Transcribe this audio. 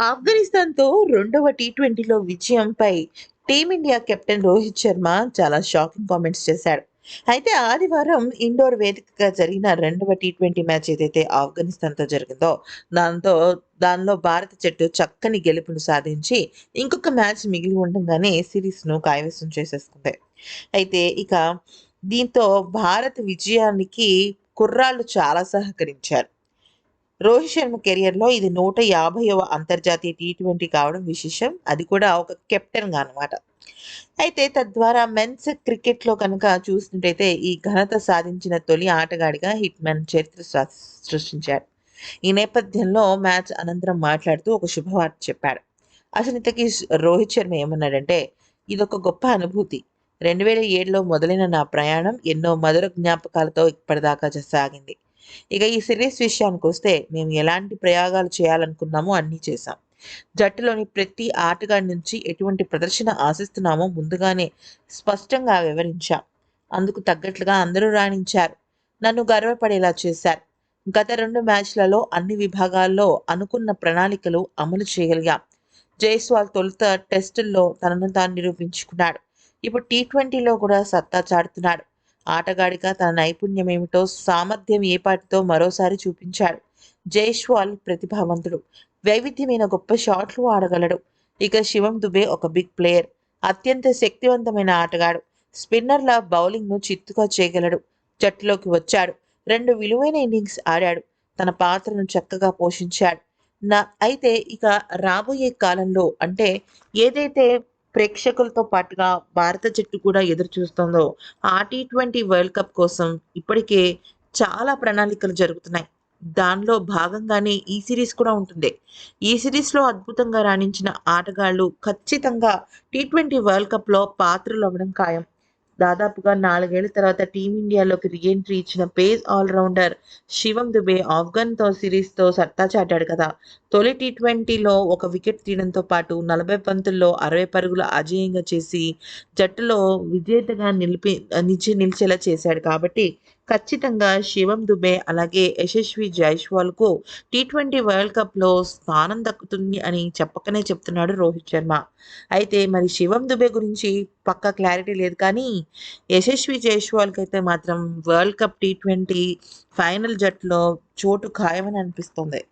ఆఫ్ఘనిస్తాన్‌తో రెండవ టీ ట్వంటీలో విజయంపై team India captain Rohit Sharma చాలా షాకింగ్ కామెంట్స్ చేశాడు. అయితే ఆదివారం ఇండోర్ వేదికగా జరిగిన రెండవ టీ ట్వంటీ మ్యాచ్ ఏదైతే ఆఫ్ఘనిస్తాన్‌తో జరిగిందో దాంతో దానిలో భారత జట్టు చక్కని గెలుపును సాధించి ఇంకొక మ్యాచ్ మిగిలి ఉండంగానే సిరీస్‌ను కాయవసం చేసేసుకుంది. అయితే ఇక దీంతో భారత్ విజయానికి కుర్రాళ్ళు చాలా సహకరించారు. రోహిత్ శర్మ కెరియర్‌లో ఇది 150వ అంతర్జాతీయ టీ ట్వంటీ కావడం విశేషం. అది కూడా ఒక కెప్టెన్‌గా అన్నమాట. అయితే తద్వారా మెన్స్ క్రికెట్‌లో కనుక చూసినట్టయితే ఈ ఘనత సాధించిన తొలి ఆటగాడిగా హిట్‌మ్యాన్ చరిత్ర స సృష్టించాడు. ఈ నేపథ్యంలో మ్యాచ్ అనంతరం మాట్లాడుతూ ఒక శుభవార్త చెప్పాడు. అసలు ఇంతకీ రోహిత్ శర్మ ఏమన్నాడంటే, "ఇదొక గొప్ప అనుభూతి. 2007లో మొదలైన నా ప్రయాణం ఎన్నో మధుర జ్ఞాపకాలతో ఇప్పటిదాకా సాగింది. ఇక ఈ సిరీస్ విషయానికి వస్తే మేము ఎలాంటి ప్రయోగాలు చేయాలనుకున్నామో అన్నీ చేశాం. జట్టులోని ప్రతి ఆటగాడి నుంచి ఎటువంటి ప్రదర్శన ఆశిస్తున్నామో ముందుగానే స్పష్టంగా వివరించాం. అందుకు తగ్గట్లుగా అందరూ రాణించారు. నన్ను గర్వపడేలా చేశారు. గత రెండు మ్యాచ్‌లలో అన్ని విభాగాల్లో అనుకున్న ప్రణాళికలు అమలు చేయగలిగాం. జైస్వాల్ తొలుత టెస్టుల్లో తనను తాను నిరూపించుకున్నాడు. ఇప్పుడు టీ ట్వెంటీలో కూడా సత్తా చాటుతున్నాడు. ఆటగాడిగా తన నైపుణ్యం ఏమిటో సామర్థ్యం ఏపాటితో మరోసారి చూపించాడు. జైష్వాల్ ప్రతిభావంతుడు. వైవిధ్యమైన గొప్ప షాట్లు ఆడగలడు. ఇక శివం దుబే ఒక బిగ్ ప్లేయర్. అత్యంత శక్తివంతమైన ఆటగాడు. స్పిన్నర్ల బౌలింగ్‌ను చిత్తుగా చేయగలడు. జట్టులోకి వచ్చాడు. రెండు విలువైన ఇన్నింగ్స్ ఆడాడు. తన పాత్రను చక్కగా పోషించాడు. నా అయితే ఇక రాబోయే కాలంలో అంటే ఏదైతే ప్రేక్షకులతో పాటుగా భారత జట్టు కూడా ఎదురు చూస్తోందో ఆ టీ ట్వంటీ వరల్డ్ కప్ కోసం ఇప్పటికే చాలా ప్రణాళికలు జరుగుతున్నాయి. దానిలో భాగంగానే ఈ సిరీస్ కూడా ఉంటుంది. ఈ సిరీస్‌లో అద్భుతంగా రాణించిన ఆటగాళ్ళు ఖచ్చితంగా టీ ట్వెంటీ వరల్డ్ కప్‌లో పాత్రులవ్వడం ఖాయం. దాదాపుగా నాలుగేళ్ళ తర్వాత టీమిండియాలోకి రీఎంట్రీ ఇచ్చిన పేస్ ఆల్రౌండర్ శివం దుబే ఆఫ్ఘన్‌తో సిరీస్‌తో సత్తా చాటాడు కదా! తొలి టీ ట్వంటీలో ఒక వికెట్ తీయడంతో పాటు నలభై పంతుల్లో అరవై పరుగులు అజేయంగా చేసి జట్టులో విజేతగా నిలిపి నిలిచి నిలిచేలా చేశాడు కాబట్టి ఖచ్చితంగా శివం దుబే అలాగే యశస్వి జైష్వాల్కు టీ ట్వంటీ వరల్డ్ కప్‌లో స్థానం దక్కుతుంది అని చెప్పకనే చెప్తున్నాడు రోహిత్ శర్మ. అయితే మరి శివం దుబే గురించి పక్కా క్లారిటీ లేదు కానీ యశస్వి జైస్వాల్‌కైతే మాత్రం world cup T twenty final జట్లో చోటు ఖాయమని అనిపిస్తుంది